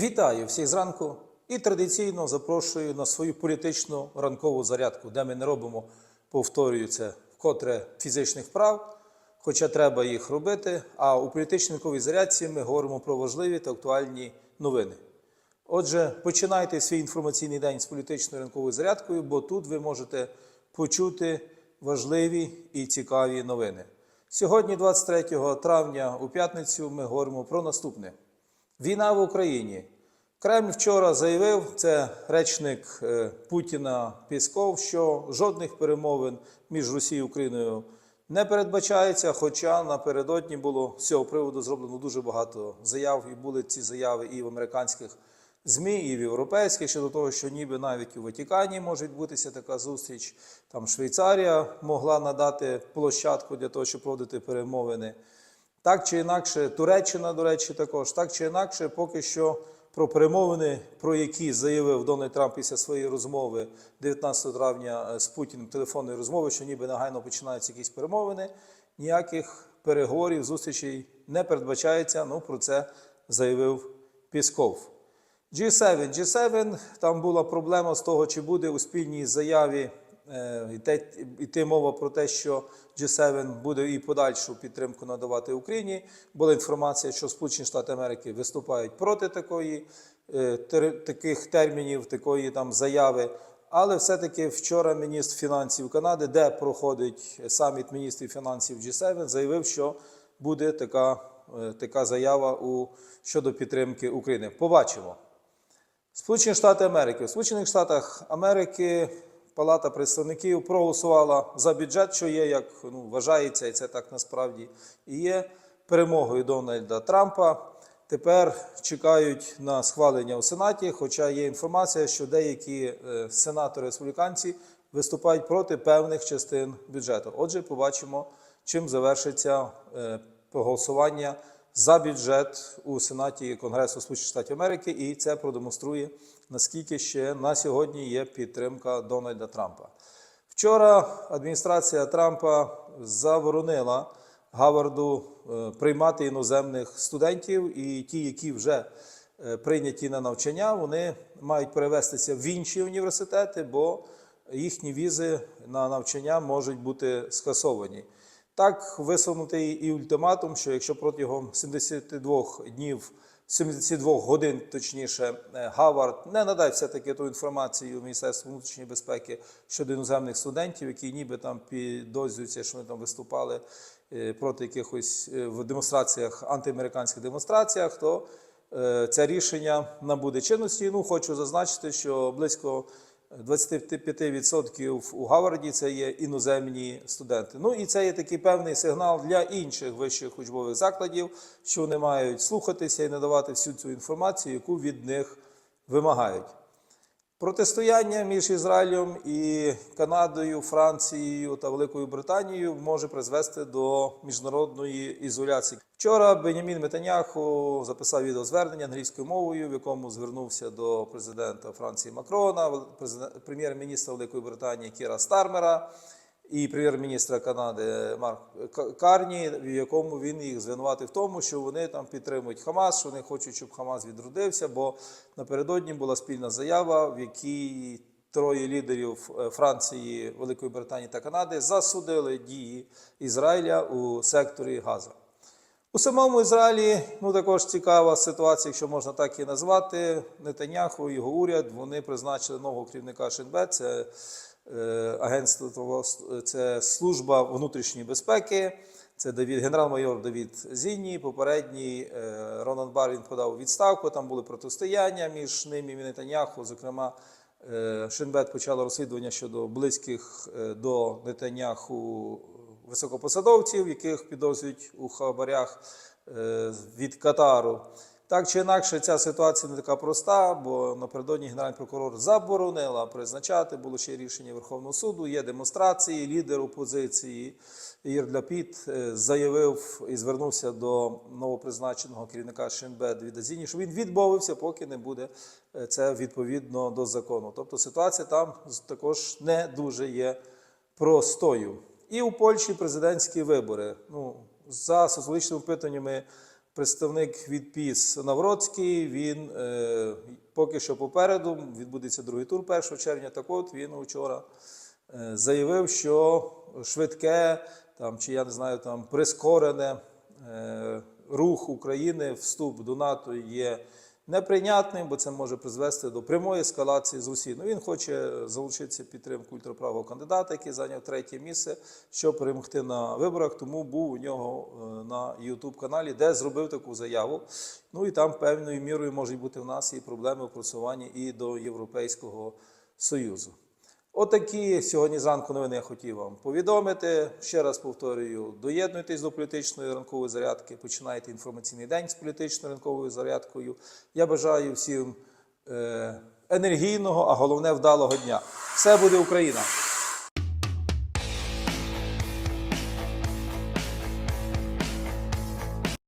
Вітаю всіх зранку і традиційно запрошую на свою політичну ранкову зарядку, де ми не робимо, повторюю це, вкотре фізичних вправ, хоча треба їх робити. А у політичній ранковій зарядці ми говоримо про важливі та актуальні новини. Отже, починайте свій інформаційний день з політичною ранковою зарядкою, бо тут ви можете почути важливі і цікаві новини. Сьогодні, 23 травня, у п'ятницю, ми говоримо про наступне. Війна в Україні. Кремль вчора заявив, це речник е, Путіна Пісков, що жодних перемовин між Росією і Україною не передбачається. Хоча напередодні було з цього приводу зроблено дуже багато заяв, і були ці заяви і в американських ЗМІ, і в європейських щодо того, що ніби навіть у Ватикані може відбутися така зустріч. Там Швейцарія могла надати площадку для того, щоб проводити перемовини. Так чи інакше, Туреччина, до речі, також так чи інакше, поки що про перемовини, про які заявив Дональд Трамп після своєї розмови 19 травня е, з Путіним телефонної розмови, що ніби негайно починаються якісь перемовини, ніяких переговорів, зустрічей не передбачається. Ну про це заявив Пісков. G7. G7, там була проблема з того, чи буде у спільній заяві йти, йти мова про те, що G7 буде і подальшу підтримку надавати Україні. Була інформація, що Сполучені Штати Америки виступають проти такої, е, таких термінів, такої там заяви. Але все-таки вчора міністр фінансів Канади, де проходить саміт міністрів фінансів G7, заявив, що буде така, е, така заява у, щодо підтримки України. Побачимо. Сполучені Штати Америки. В Сполучених Штатах Америки Палата представників проголосувала за бюджет, що є, як ну, вважається, і це так насправді і є перемогою Дональда Трампа. Тепер чекають на схвалення у Сенаті, хоча є інформація, що деякі е, сенатори республіканці виступають проти певних частин бюджету. Отже, побачимо, чим завершиться е, голосування за бюджет у Сенаті Конгресу Сполучених Штатів Америки, і це продемонструє, наскільки ще на сьогодні є підтримка Дональда Трампа. Вчора адміністрація Трампа заборонила Гаварду е, приймати іноземних студентів, і ті, які вже е, прийняті на навчання, вони мають перевестися в інші університети, бо їхні візи на навчання можуть бути скасовані. Так висунутий і ультиматум, що якщо протягом 72 днів, 72 годин, точніше, е, Гавард не надасть все-таки ту інформацію Міністерству внутрішньої безпеки щодо іноземних студентів, які ніби там підозрюються, що вони там виступали е, проти якихось е, в демонстраціях, антиамериканських демонстраціях, то це рішення набуде чинності. Ну, хочу зазначити, що близько 25% у Гаварді це є іноземні студенти. Ну і це є такий певний сигнал для інших вищих учбових закладів, що вони мають слухатися і надавати всю цю інформацію, яку від них вимагають. Протистояння між Ізраїлем і Канадою, Францією та Великою Британією може призвести до міжнародної ізоляції. Вчора Бенямін Метаняху записав відеозвернення англійською мовою, в якому звернувся до президента Франції Макрона, прем'єр-міністра Великої Британії Кіра Стармера і прем'єр-міністра Канади Марк Карні, в якому він їх звинуватив в тому, що вони там підтримують Хамас, що вони хочуть, щоб Хамас відродився. Бо напередодні була спільна заява, в якій троє лідерів е, Франції, Великої Британії та Канади засудили дії Ізраїля у секторі Газа. У самому Ізраїлі ну також цікава ситуація, якщо можна так і назвати. Нетаняху, його уряд, вони призначили нового керівника Шинбет. Це е, агентство це служба внутрішньої безпеки. Це Давід, генерал-майор Давід Зінні. Попередній е, Ронан Бар він подав відставку. Там були протистояння між ним і Нетаняху. Зокрема, е, Шинбет почало розслідування щодо близьких е, до Нетаняху високопосадовців, яких підозрюють у хабарях е, від Катару. Так чи інакше, ця ситуація не така проста, бо напередодні генеральний прокурор заборонила призначати. Було ще рішення Верховного суду. Є демонстрації. Лідер опозиції Ір Ляпід е, заявив і звернувся до новопризначеного керівника Шинбет від Азіні, що він відмовився, поки не буде е, це відповідно до закону. Тобто ситуація там також не дуже є простою. І у Польщі президентські вибори. Ну, за соціологічними опитуваннями представник від ПІС Навроцький. Він е, поки що попереду відбудеться другий тур 1 червня. Так от він вчора е, заявив, що швидке там, чи я не знаю, там прискорене е, рух України, вступ до НАТО є неприйнятним, бо це може призвести до прямої ескалації з усі. Ну, він хоче залучитися підтримку ультраправого кандидата, який зайняв третє місце, щоб перемогти на виборах. Тому був у нього е, на youtube каналі, де зробив таку заяву. Ну і там певною мірою можуть бути в нас і проблеми в просуванні і до Європейського Союзу. Отакі сьогодні зранку новини я хотів вам повідомити. Ще раз повторюю: доєднуйтесь до політичної ранкової зарядки, починайте інформаційний день з політичною ранковою зарядкою. Я бажаю всім е, енергійного, а головне вдалого дня. Все буде Україна!